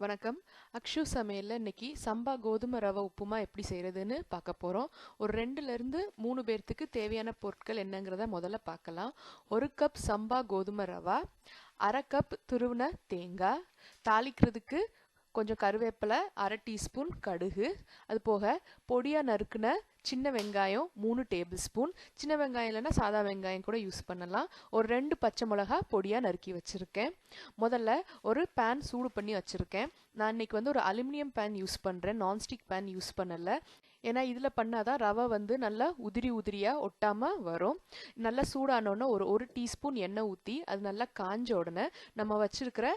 வணக்கம். அக்ஷு சமையலில் இன்னைக்கு சம்பா கோதுமை ரவை உப்புமா எப்படி செய்கிறதுன்னு பார்க்க போகிறோம் ஒரு ரெண்டுலேருந்து மூணு பேர்த்துக்கு தேவையான பொருட்கள் என்னங்கிறத முதல்ல பார்க்கலாம். ஒரு கப் சம்பா கோதுமை ரவா அரை கப் துருவின தேங்காய் தாளிக்கிறதுக்கு கொஞ்சம் கருவேப்பிலை அரை டீஸ்பூன் கடுகு. அது போக பொடியாக நறுக்குன சின்ன வெங்காயம் மூணு டேபிள் ஸ்பூன் சின்ன வெங்காயம் இல்லைன்னா சாதா வெங்காயம் கூட யூஸ் பண்ணலாம். ஒரு ரெண்டு பச்சை மிளகா பொடியாக நறுக்கி வச்சுருக்கேன். முதல்ல ஒரு பேன் சூடு பண்ணி வச்சுருக்கேன். நான் இன்னைக்கு வந்து ஒரு அலுமினியம் பேன் யூஸ் பண்ணுறேன் நான்ஸ்டிக் பேன் யூஸ் பண்ணலை. ஏன்னா இதில் பண்ணாதான் ரவை வந்து நல்லா உதிரி உதிரியாக ஒட்டாமல் வரும். நல்லா சூடானோடனே ஒரு ஒரு டீஸ்பூன் எண்ணெய் ஊற்றி அது நல்லா காஞ்ச உடனே நம்ம வச்சுருக்கிற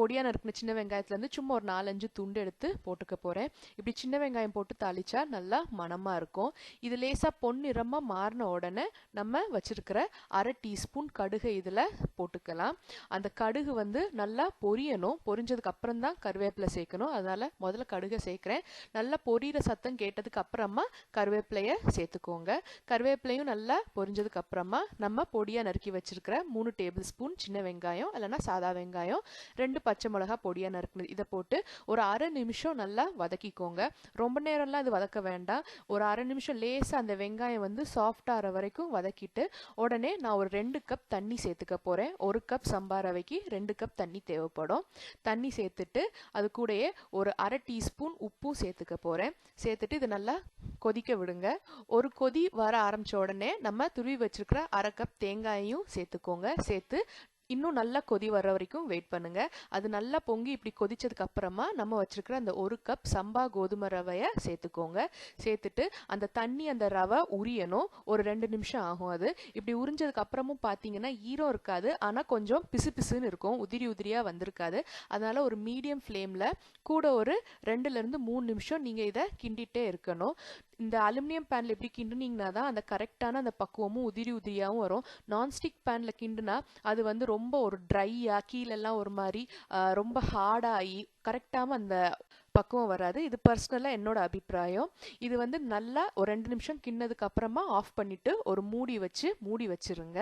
பொடியாக நறுக்கின சின்ன வெங்காயத்துலேருந்து சும்மா ஒரு நாலஞ்சு துண்டு எடுத்து போட்டுக்க போகிறேன் இப்படி சின்ன வெங்காயம் போட்டு தாளிச்சா நல்லா மணமாக இருக்கும். இது லேசாக பொன்னிறமாக மாறின உடனே நம்ம வச்சுருக்கிற அரை டீஸ்பூன் கடுகை இதில் போட்டுக்கலாம். அந்த கடுகு வந்து நல்லா பொரியணும். பொரிஞ்சதுக்கு அப்புறம் தான் கருவேப்பிலை சேர்க்கணும். அதனால் முதல்ல கடுகை சேர்க்குறேன். நல்லா பொரியிற சத்தம் கேட்டதுக்கு அப்புறமா கருவேப்பிலையை சேர்த்துக்கோங்க. கருவேப்பிலையும் நல்லா பொரிஞ்சதுக்கு அப்புறமா நம்ம பொடியாக நறுக்கி வச்சிருக்கிற மூணு டேபிள் ஸ்பூன் சின்ன வெங்காயம் இல்லைன்னா சாதா வெங்காயம் ரெண்டு பச்சை மிளகா பொடியாக நறுக்குனது. இதை போட்டு ஒரு அரை நிமிஷம் நல்லா வதக்கிக்கோங்க. ரொம்ப நேரம்லாம் இது வதக்க வேண்டாம். ஒரு அரை நிமிஷம் லேசாக அந்த வெங்காயம் வந்து சாஃப்ட் ஆகிற வரைக்கும் வதக்கிட்டு உடனே நான் ஒரு ரெண்டு கப் தண்ணி சேர்த்துக்க போகிறேன் ஒரு கப் சம்பா ரவைக்கு ரெண்டு கப் தண்ணி தேவைப்படும். தண்ணி சேர்த்துட்டு அது கூடயே ஒரு அரை டீஸ்பூன் உப்பும் சேர்த்துக்க போகிறேன் சேர்த்துட்டு இது நல்லா கொதிக்க விடுங்க. ஒரு கொதி வர ஆரம்பித்த உடனே நம்ம துருவி வச்சிருக்கிற அரை கப் தேங்காயையும் சேர்த்துக்கோங்க. சேர்த்து இன்னும் நல்லா கொதி வர வரைக்கும் வெயிட் பண்ணுங்க. அது நல்லா பொங்கி இப்படி கொதிச்சதுக்கு அப்புறமா நம்ம வச்சிருக்கிற அந்த ஒரு கப் சம்பா கோதுமை ரவையை சேர்த்துக்கோங்க. சேர்த்துட்டு அந்த தண்ணி அந்த ரவை உரியணும். ஒரு ரெண்டு நிமிஷம் ஆகும் அது. இப்படி உறிஞ்சதுக்கு அப்புறமும் பார்த்தீங்கன்னா ஈரம் இருக்காது. ஆனால் கொஞ்சம் பிசு பிசுன்னு இருக்கும். உதிரி உதிரியாக வந்திருக்காது. அதனால ஒரு மீடியம் ஃப்ளேமில் கூட ஒரு ரெண்டுலேருந்து மூணு நிமிஷம் நீங்கள் இதை கிண்டிகிட்டே இருக்கணும். இந்த அலுமினியம் பேனில் எப்படி கிண்டுனீங்கன்னா தான் அந்த கரெக்டான அந்த பக்குவமும் உதிரி உதிரியாகவும் வரும். நான்ஸ்டிக் பேனில் கிண்டுனா அது வந்து ரொம்ப ஒரு ட்ரையாக கீழெல்லாம் ஒரு மாதிரி ரொம்ப ஹார்டாகி கரெக்டாக அந்த பக்குவம் வராது. இது பர்சனலாக என்னோட அபிப்பிராயம். இது வந்து நல்லா ஒரு ரெண்டு நிமிஷம் கிண்ணதுக்கு அப்புறமா ஆஃப் பண்ணிட்டு ஒரு மூடி வச்சு மூடி வச்சிருங்க.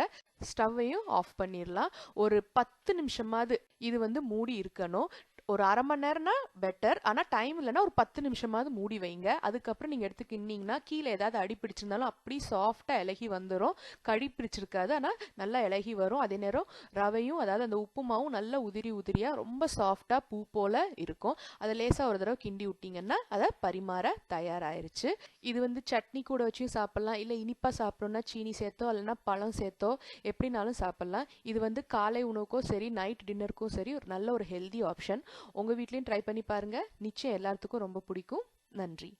ஸ்டவ்வையும் ஆஃப் பண்ணிடலாம் ஒரு பத்து நிமிஷமாவது இது வந்து மூடி இருக்கணும். ஒரு அரை மணி நேரம்னா பெட்டர் ஆனால் டைம் இல்லைன்னா ஒரு பத்து நிமிஷமாவது மூடி வைங்க. அதுக்கப்புறம் நீங்கள் எடுத்து கிண்டிங்கன்னா கீழே ஏதாவது அடி பிடிச்சிருந்தாலும் அப்படி சாஃப்டாக இலகி வந்துடும் கடி பிடிச்சிருக்காது. ஆனால் நல்லா இலகி வரும். அதே நேரம் ரவையும் அதாவது அந்த உப்புமாவும் நல்லா உதிரி உதிரியாக ரொம்ப சாஃப்டாக பூ போல் இருக்கும். அதை லேசாக ஒரு தடவை கிண்டி விட்டிங்கன்னா அதை பரிமாற தயாராயிருச்சு. இது வந்து சட்னி கூட வச்சும் சாப்பிட்லாம். இல்லை இனிப்பாக சாப்பிட்றோன்னா சீனி சேர்த்தோ இல்லைன்னா பழம் சேர்த்தோ எப்படினாலும் சாப்பிட்லாம். இது வந்து காலை உணவுக்கும் சரி நைட் டின்னருக்கும் சரி ஒரு நல்ல ஒரு ஹெல்தி ஆப்ஷன் உங்கள் வீட்லேயும் ட்ரை பண்ணி பாருங்கள் நிச்சயம் எல்லாத்துக்கும் ரொம்ப பிடிக்கும். நன்றி.